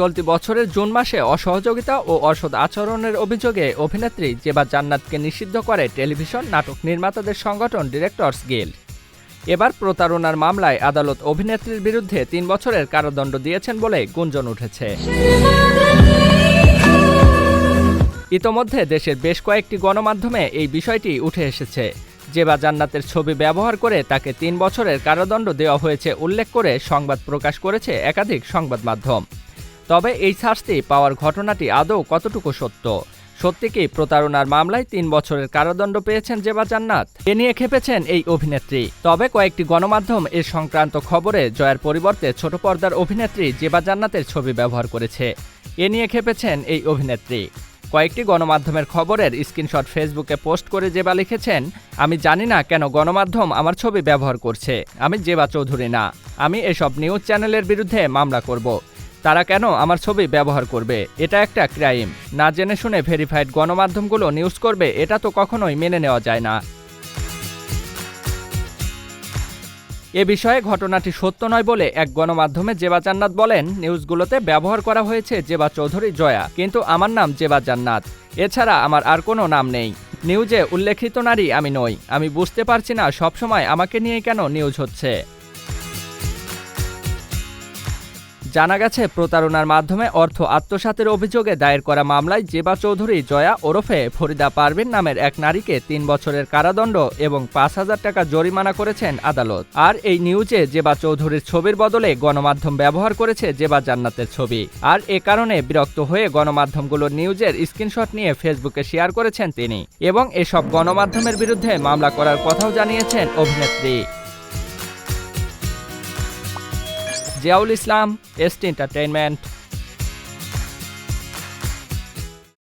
চলতি বছরের জুন মাসে অসহযোগিতা ও অসৎ আচরণের অভিযোগে অভিনেত্রী জেবা জান্নাতকে নিষিদ্ধ করে টেলিভিশন নাটক নির্মাতাদের সংগঠন ডিরেক্টরস গিল্ড। এবার প্রতারণার মামলায় আদালত অভিনেত্রীর বিরুদ্ধে তিন বছরের কারাদণ্ড দিয়েছেন বলে গুঞ্জন উঠেছে। ইতোমধ্যে দেশের বেশ কয়েকটি গণমাধ্যমে এই বিষয়টি উঠে এসেছে। জেবা জান্নাতের ছবি ব্যবহার করে তাকে তিন বছরের কারাদণ্ড দেওয়া হয়েছে উল্লেখ করে সংবাদ প্রকাশ করেছে একাধিক সংবাদ মাধ্যম। তবে এই শাস্তি পাওয়ার ঘটনাটি আদৌ কতটুকু সত্য? সত্যি কি প্রতারণার মামলায় তিন বছরের কারাদণ্ড পেয়েছেন জেবা জান্নাত? এ নিয়ে খেপেছেন এই অভিনেত্রী। তবে কয়েকটি গণমাধ্যম এ সংক্রান্ত খবরে জয়ের পরিবর্তে ছোট পর্দার অভিনেত্রী জেবা জান্নাতের ছবি ব্যবহার করেছে। এ নিয়ে খেপেছেন এই অভিনেত্রী। কয়েকটি গণমাধ্যমের খবরের স্ক্রিনশট ফেসবুকে পোস্ট করে জেবা লিখেছেন, আমি জানি না কেন গণমাধ্যম আমার ছবি ব্যবহার করছে, আমি জেবা চৌধুরী না, আমি এসব নিউজ চ্যানেলের বিরুদ্ধে মামলা করব। তারা কেন আমার ছবি ব্যবহার করবে? এটা একটা ক্রাইম। না জেনে শুনে ভেরিফাইড গণমাধ্যমগুলো নিউজ করবে, এটা তো কখনোই মেনে নেওয়া যায় না। এ বিষয়ে ঘটনাটি সত্য নয় বলে এক গণমাধ্যমে জেবা জান্নাত বলেন, নিউজগুলোতে ব্যবহার করা হয়েছে জেবা চৌধুরী জয়া, কিন্তু আমার নাম জেবা জান্নাত। এছাড়া আমার আর কোনো নাম নেই। নিউজে উল্লেখিত নারী আমি নই। আমি বুঝতে পারছি না সবসময় আমাকে নিয়ে কেন নিউজ হচ্ছে। জানা গেছে, প্রতারণার মাধ্যমে অর্থ আত্মসাতের অভিযোগে দায়ের করা মামলায় জেবা চৌধুরী জয়া ওরফে ফরিদা পারভিন নামের এক নারীকে তিন বছরের কারাদণ্ড এবং পাঁচ হাজার টাকা জরিমানা করেছেন আদালত। আর এই নিউজে জেবা চৌধুরীর ছবির বদলে গণমাধ্যম ব্যবহার করেছে জেবা জান্নাতের ছবি। আর এ কারণে বিরক্ত হয়ে গণমাধ্যমগুলোর নিউজের স্ক্রিনশট নিয়ে ফেসবুকে শেয়ার করেছেন তিনি। এবং এসব গণমাধ্যমের বিরুদ্ধে মামলা করার কথাও জানিয়েছেন অভিনেত্রী। জিয়াউল ইসলাম এসটি এন্টারটেইনমেন্ট